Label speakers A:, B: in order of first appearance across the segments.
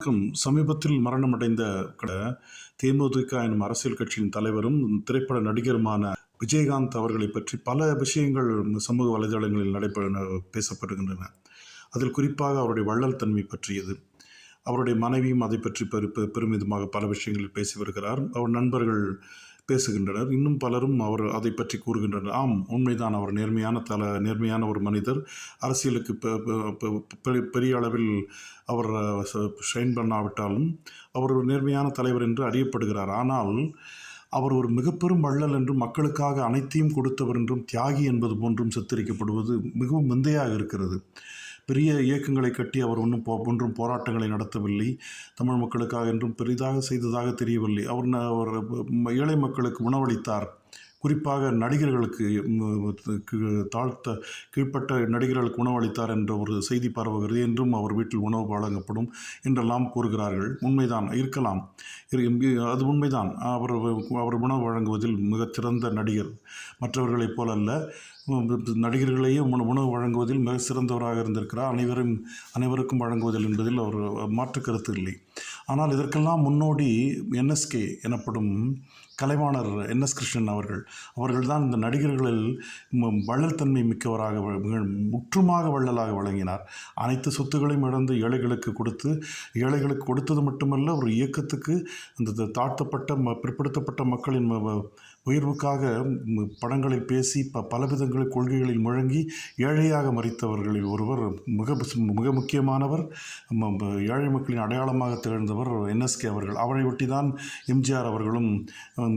A: வணக்கம் சமீபத்தில் மரணமடைந்த கட தேமுதிக எனும் அரசியல் கட்சியின் தலைவரும் திரைப்பட நடிகருமான விஜயகாந்த் அவர்களை பற்றி பல விஷயங்கள் சமூக வலைதளங்களில் நடைபெற பேசப்படுகின்றன. அதில் குறிப்பாக அவருடைய வள்ளல் தன்மை பற்றியது. அவருடைய மனைவியும் அதை பற்றி பெரு பெருமிதமாக பல விஷயங்களில் பேசி வருகிறார். அவர் நண்பர்கள் பேசுகின்றனர். இன்னும் பலரும் அவர் அதை பற்றி கூறுகின்றனர். ஆம் உண்மைதான் அவர் நேர்மையான தல நேர்மையான ஒரு மனிதர். அரசியலுக்கு பெரிய அளவில் அவர் ஷைன் பண்ணாவிட்டாலும் அவர் ஒரு நேர்மையான தலைவர் என்று அறியப்படுகிறார். ஆனால் அவர் ஒரு மிகப்பெரும் வள்ளல் என்றும் மக்களுக்காக அனைத்தையும் கொடுத்தவர் என்றும் தியாகி என்பது போன்றும் சித்தரிக்கப்படுவது மிகவும் விந்தையாக இருக்கிறது. பெரிய இயக்கங்களை கட்டி அவர் ஒன்றும் போ ஒன்றும் போராட்டங்களை நடத்தவில்லை. தமிழ் மக்களுக்காக என்றும் பெரிதாக செய்ததாக தெரியவில்லை. அவர் அவர் ஏழை மக்களுக்கு உணவளித்தார். குறிப்பாக நடிகர்களுக்கு கீ- தாழ்த்த கீழ்ப்பட்ட நடிகர்களுக்கு உணவளித்தார் என்ற ஒரு செய்தி பரவுகிறது. என்றும் அவர் வீட்டில் உணவு வழங்கப்படும் என்றெல்லாம் கூறுகிறார்கள். உண்மைதான் இருக்கலாம். இரு- அது உண்மைதான். அவர் அவர் உணவு வழங்குவதில் மிகச்சிறந்த நடிகர் மற்றவர்களைப் போல அல்ல நடிகர்களையே உணவு வழங்குவதில் மிக சிறந்தவராக இருந்திருக்கிறார். அனைவரும் அனைவருக்கும் வழங்குவதில் என்பதில் அவர் மாற்று கருத்து இல்லை. ஆனால் இதற்கெல்லாம் முன்னோடி என்எஸ்கே எனப்படும் கலைவாணர் என்எஸ் கிருஷ்ணன் அவர்கள். அவர்கள்தான் இந்த நடிகர்களில் வள்ளல்தன்மை மிக்கவராக முற்றுமாக வள்ளலாக வழங்கினார் அனைத்து சொத்துக்களையும் இழந்து ஏழைகளுக்கு கொடுத்து ஏழைகளுக்கு கொடுத்தது மட்டுமல்ல ஒரு இயக்கத்துக்கு அந்த த- தாழ்த்தப்பட்ட ம பிற்படுத்தப்பட்ட மக்களின் உயர்வுக்காக படங்களில் பேசி ப பல விதங்களில் கொள்கைகளில் முழங்கி ஏழையாக மறித்தவர்களில் ஒருவர் மிக மிக முக்கியமானவர் ஏழை மக்களின் அடையாளமாக திகழ்ந்தவர் என்எஸ்கே அவர்கள். அவரை ஒட்டி தான் எம்ஜிஆர் அவர்களும்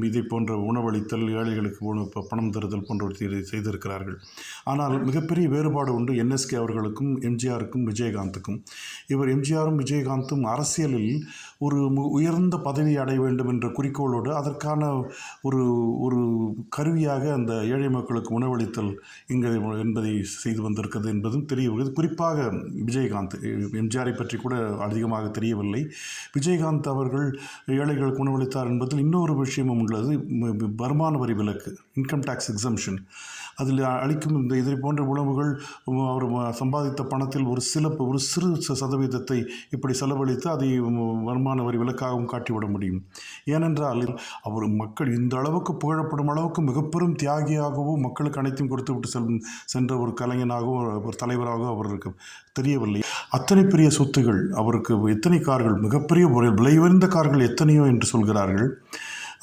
A: இதை போன்ற உணவளித்தல் ஏழைகளுக்கு உணவு பணம் தருதல் போன்றவற்றை செய்திருக்கிறார்கள். ஆனால் மிகப்பெரிய வேறுபாடு உண்டு என்எஸ்கே அவர்களுக்கும் எம்ஜிஆருக்கும் விஜயகாந்துக்கும். இவர் எம்ஜிஆரும் விஜயகாந்தும் அரசியலில் ஒரு மு- உயர்ந்த பதவி அடைய வேண்டும் என்ற குறிக்கோளோடு அதற்கான ஒரு ஒரு கருவியாக அந்த ஏழை மக்களுக்கு உணவளித்தல் இங்கே என்பதை செய்து வந்திருக்கிறது என்பதும் தெரிய வருகிறது. குறிப்பாக விஜயகாந்த் எம்ஜிஆரை பற்றி கூட அதிகமாக தெரியவில்லை. விஜயகாந்த் அவர்கள் ஏழைகளுக்கு உணவளித்தார் என்பதில் இன்னொரு விஷயமும் உள்ளது. வருமான வரி விலக்கு இன்கம் டேக்ஸ் எக்ஸம்ஷன் அதில் அளிக்கும் இந்த இதை போன்ற உணவுகள் அவர் சம்பாதித்த பணத்தில் ஒரு சில ஒரு சிறு ச- சதவீதத்தை இப்படி செலவழித்து அதை வருமான வரி விலக்காகவும் காட்டிவிட முடியும். ஏனென்றால் அவர் மக்கள் இந்த அளவுக்கு புகழப்படும் அளவுக்கு மிகப்பெரும் தியாகியாகவும் மக்களுக்கு அனைத்தையும் கொடுத்து விட்டு செல் சென்ற ஒரு கலைஞனாகவும் ஒரு தலைவராகவும் அவருக்கு தெரியவில்லை. அத்தனை பெரிய சொத்துகள் அவருக்கு எத்தனை கார்கள் மிகப்பெரிய ஒரு விலை உயர்ந்த கார்கள் எத்தனையோ என்று சொல்கிறார்கள்.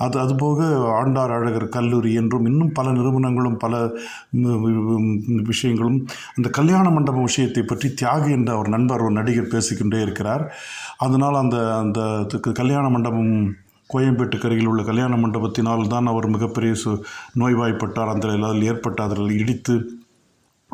A: அது அதுபோக ஆண்டார் அழகர் கல்லூரி என்றும் இன்னும் பல நிறுவனங்களும் பல விஷயங்களும் அந்த கல்யாண மண்டபம் விஷயத்தை பற்றி தியாகி என்ற ஒரு நண்பர் ஒரு நடிகர் பேசிக்கொண்டே இருக்கிறார். அதனால் அந்த அந்த இதுக்கு கல்யாண மண்டபம் கோயம்பேட்டுக்கு அருகில் உள்ள கல்யாண மண்டபத்தினால் தான் அவர் மிகப்பெரிய சு நோய்வாய்ப்பட்டார். அந்த அதில் ஏற்பட்ட அதில் இடித்து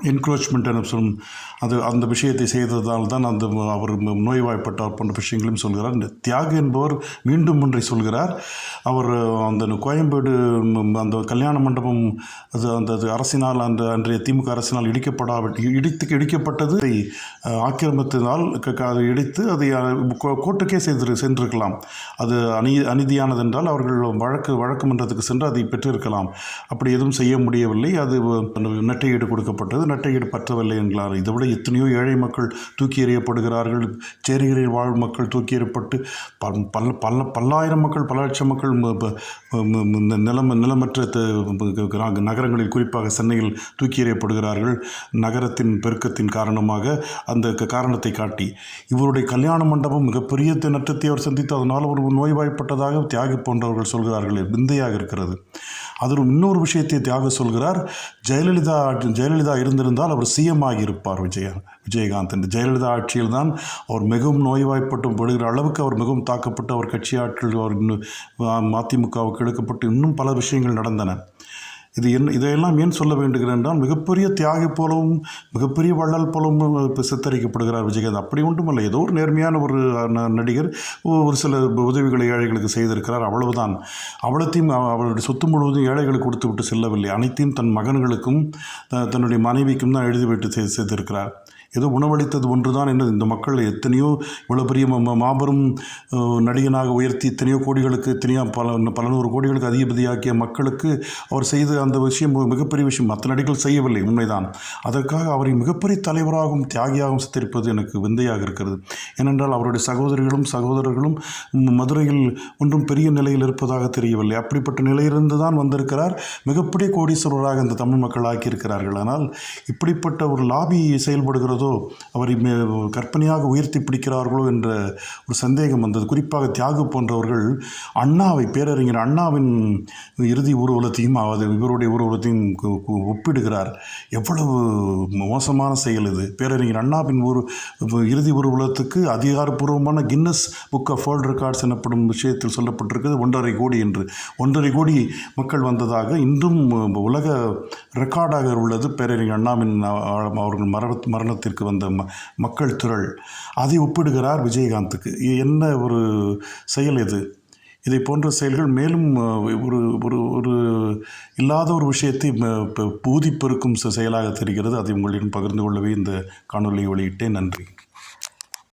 A: என்க்ரோச்மெண்ட் என சொல்லும். அது அந்த விஷயத்தை செய்ததால் தான் அந்த அவர் நோய்வாய்ப்பட்டார் போன்ற விஷயங்களையும் சொல்கிறார். இந்த தியாக என்பவர் மீண்டும் ஒன்றை சொல்கிறார். அவர் அந்த கோயம்பேடு அந்த கல்யாண மண்டபம் அது அந்த அரசினால் அந்த அன்றைய திமுக அரசினால் இடிக்கப்படாவிட்டு இடித்து இடிக்கப்பட்டது. அதை ஆக்கிரமித்ததால் க- க- அதை இடித்து அதை கோ- கோர்ட்டுக்கே செய்து சென்றிருக்கலாம். அது அநீ அநீதியானது என்றால் அவர்கள் வழக்கு வழக்கு மன்றத்துக்கு சென்று அதை பெற்றிருக்கலாம். அப்படி எதுவும் செய்ய முடியவில்லை. அது நெட்டையீடு கொடுக்கப்பட்டது. நட்டையீடு பற்றவில்லை என்கிறார். இதைவிட எத்தனையோ ஏழை மக்கள் தூக்கி எறியப்படுகிறார்கள். சேரிகளில் வாழும் மக்கள் தூக்கி எறியப்பட்டு பல் பல பல பல்லாயிரம் மக்கள் பல லட்சம் மக்கள் இந்த நிலம் நிலமற்ற நகரங்களில் குறிப்பாக சென்னையில் தூக்கி எறியப்படுகிறார்கள். நகரத்தின் பெருக்கத்தின் காரணமாக அந்த காரணத்தை காட்டி இவருடைய கல்யாண மண்டபம் மிகப்பெரிய நட்டத்தை அவர் சந்தித்து அதனால் ஒரு நோய்வாய்ப்பட்டதாக தியாகி போன்றவர்கள் சொல்கிறார்கள். விந்தையாக இருக்கிறது. அதில் இன்னொரு விஷயத்தை தியாக சொல்கிறார். ஜெயலலிதா ஜெயலலிதா இருந்த இருந்திருந்தால் அவர் சிஎம் ஆகியிருப்பார் விஜய விஜயகாந்த். இந்த ஜெயலலிதா ஆட்சியில் தான் அவர் மிகவும் நோய்வாய்ப்பட்டு படுகிற அளவுக்கு அவர் மிகவும் தாக்கப்பட்டு அவர் கட்சி ஆட்கள் அவர் இன்னும் அதிமுகவுக்கு எடுக்கப்பட்டு இன்னும் பல விஷயங்கள் நடந்தன. இது என்ன இதையெல்லாம் ஏன் சொல்ல வேண்டுகிறேன் என்றால் மிகப்பெரிய தியாகி போலவும் மிகப்பெரிய வள்ளல் போலவும் இப்போ சித்தரிக்கப்படுகிறார் விஜயகாந்த். அப்படி ஒன்றுமல்ல. ஏதோ ஒரு நேர்மையான ஒரு ந- நடிகர் ஒரு சில உதவிகளை ஏழைகளுக்கு செய்திருக்கிறார். அவ்வளவுதான். அவ்வளத்தையும் அவ- அவருடைய சொத்து முழுவதும் ஏழைகளுக்கு கொடுத்து விட்டு செல்லவில்லை. அனைத்தையும் தன் மகன்களுக்கும் தன்னுடைய மனைவிக்கும் தான் எழுதிவிட்டு செய்- செய்திருக்கிறார் ஏதோ உணவளித்தது ஒன்றுதான் என்னது? இந்த மக்கள் எத்தனையோ இவ்வளோ பெரிய ம- மாபெரும் நடிகனாக உயர்த்தி எத்தனையோ கோடிகளுக்கு எத்தனையோ பல பல நூறு கோடிகளுக்கு அதிபதியாக்கிய மக்களுக்கு அவர் செய்த அந்த விஷயம் மிகப்பெரிய விஷயம். மற்ற நடிகர்கள் செய்யவில்லை உண்மைதான். அதற்காக அவரை மிகப்பெரிய தலைவராகவும் தியாகியாகவும் சித்தரிப்பது எனக்கு விந்தையாக இருக்கிறது. ஏனென்றால் அவருடைய சகோதரிகளும் சகோதரர்களும் மதுரையில் ஒன்றும் பெரிய நிலையில் இருப்பதாக தெரியவில்லை. அப்படிப்பட்ட நிலையிலிருந்து தான் வந்திருக்கிறார். மிகப்பெரிய கோடீஸ்வரராக இந்த தமிழ் மக்கள் ஆக்கியிருக்கிறார்கள். ஆனால் இப்படிப்பட்ட ஒரு லாபி செயல்படுகிறதோ அவரை கற்பனையாக உயர்த்தி பிடிக்கிறார்களோ என்ற ஒரு சந்தேகம் வந்தது. குறிப்பாக தியாகு போன்றவர்கள் அண்ணாவை பேரறிஞர் அண்ணாவின் இறுதி ஊர்வலத்தையும் அது இவருடைய ஊர்வலத்தையும் ஒப்பிடுகிறார். எவ்வளவு மோசமான செயல் இது. பேரறிஞர் அண்ணாவின் ஊர் இறுதி ஊர்வலத்துக்கு அதிகாரப்பூர்வமான Guinness Book of World Records எனப்படும் விஷயத்தில் சொல்லப்பட்டிருக்கிறது. ஒன்றரை கோடி என்று. ஒன்றரை கோடி மக்கள் வந்ததாக இன்றும் உலக ரெக்கார்டாக உள்ளது பேரறிஞர் அண்ணாவின் அவர்கள் மரண திரைப்படத்திற்கு வந்த ம மக்கள் துறள் அதை ஒப்பிடுகிறார் விஜயகாந்துக்கு. என்ன ஒரு செயல் இது? இதை போன்ற செயல்கள் மேலும் ஒரு ஒரு ஒரு இல்லாத ஒரு விஷயத்தை ம- பெருக்கும் செயலாக தெரிகிறது. அதை உங்களிடம் பகிர்ந்து கொள்ளவே இந்த காணொலியை வெளியிட்டேன். நன்றி.